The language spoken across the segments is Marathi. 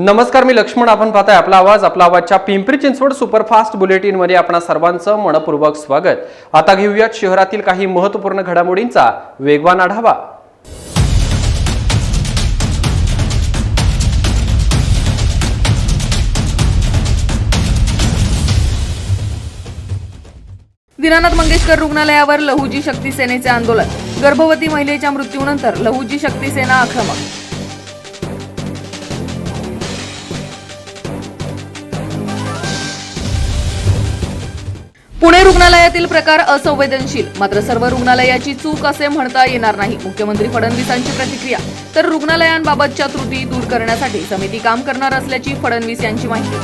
नमस्कार मी लक्ष्मण. आपण पाहताय आपला आवाज आपला आवाजच्या पिंपरी चिंचवड सुपरफास्ट बुलेटिनमध्ये आपण सर्वांचं मनपूर्वक स्वागत. आता घेऊयात शहरातील काही महत्त्वपूर्ण घडामोडींचा वेगवान आढावा. दीनानाथ मंगेशकर रुग्णालयावर लहुजी शक्ती सेनेचे आंदोलन. गर्भवती महिलेच्या मृत्यूनंतर लहुजी शक्ती सेना आक्रमक पुणे रुग्णालयातील प्रकार असंवेदनशील. मात्र सर्व रुग्णालयाची चूक असे म्हणता येणार नाही. मुख्यमंत्री फडणवीसांची प्रतिक्रिया. तर रुग्णालयांबाबतच्या त्रुटी दूर करण्यासाठी समिती काम करणार असल्याची फडणवीस यांची माहिती.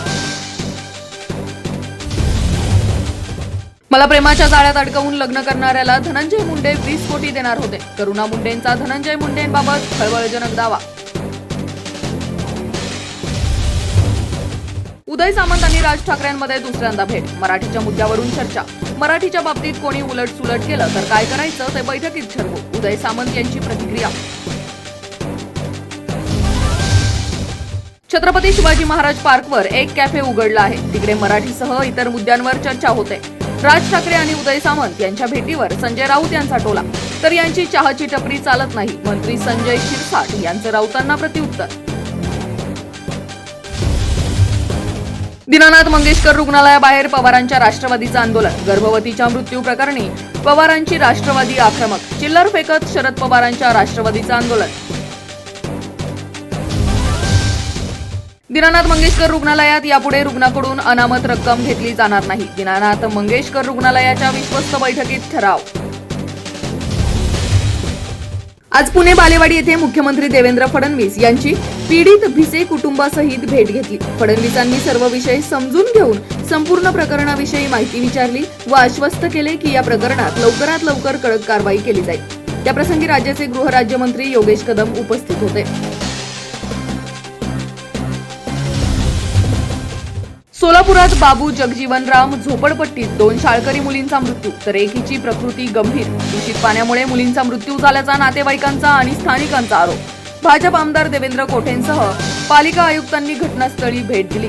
मला प्रेमाच्या जाळ्यात अडकवून लग्न करणाऱ्याला धनंजय मुंडे वीस कोटी देणार होते. करुणा मुंडेंचा धनंजय मुंडेंबाबत खळबळजनक दावा. उदय सामंत आणि राज ठाकरेंमध्ये दुसऱ्यांदा भेट. मराठीच्या मुद्द्यावरून चर्चा. मराठीच्या बाबतीत कोणी उलट सुलट केलं तर काय करायचं ते बैठकीत ठरवू. उदय सामंत यांची प्रतिक्रिया. छत्रपती शिवाजी महाराज पार्कवर एक कॅफे उघडला आहे. तिकडे मराठीसह इतर मुद्द्यांवर चर्चा होते. राज ठाकरे आणि उदय सामंत यांच्या भेटीवर संजय राऊत यांचा टोला. तर यांची चहाची टपरी चालत नाही. मंत्री संजय शिरसाट यांचं राऊतांना प्रत्युत्तर. दीनानाथ मंगेशकर रुग्णालयाबाहेर पवारांच्या राष्ट्रवादीचं आंदोलन. गर्भवतीच्या मृत्यू प्रकरणी पवारांची राष्ट्रवादी आक्रमक. चिल्लर फेकत शरद पवारांच्या राष्ट्रवादीचं आंदोलन. दीनानाथ मंगेशकर रुग्णालयात यापुढे रुग्णाकडून अनामत रक्कम घेतली जाणार नाही. दीनानाथ मंगेशकर रुग्णालयाच्या विश्वस्त बैठकीत ठराव. आज पुणे बालेवाडी येथे मुख्यमंत्री देवेंद्र फडणवीस यांची पीडित भिसे कुटुंबासहित भेट घेतली. फडणवीसांनी सर्व विषय समजून घेऊन संपूर्ण प्रकरणाविषयी माहिती विचारली व आश्वस्त केले की या प्रकरणात लवकरात लवकर कडक कारवाई केली जाईल. त्याप्रसंगी राज्याचे गृहराज्यमंत्री योगेश कदम उपस्थित होते. सोलापुरात बाबू जगजीवनराम झोपडपट्टीत दोन शाळकरी मुलींचा मृत्यू तर एकीची प्रकृती गंभीर. दूषित पाण्यामुळे मुलींचा मृत्यू झाल्याचा नातेवाईकांचा आणि स्थानिकांचा आरोप. भाजप आमदार देवेंद्र कोठेंसह पालिका आयुक्तांनी घटनास्थळी भेट दिली.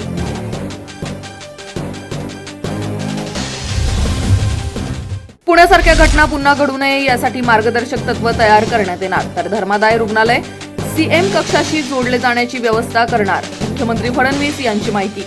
पुण्यासारख्या घटना पुन्हा घडू नये यासाठी मार्गदर्शक तत्व तयार करण्यात येणार तर धर्मादाय रुग्णालय सीएम कक्षाशी जोडले जाण्याची व्यवस्था करणार. मुख्यमंत्री फडणवीस यांची माहिती.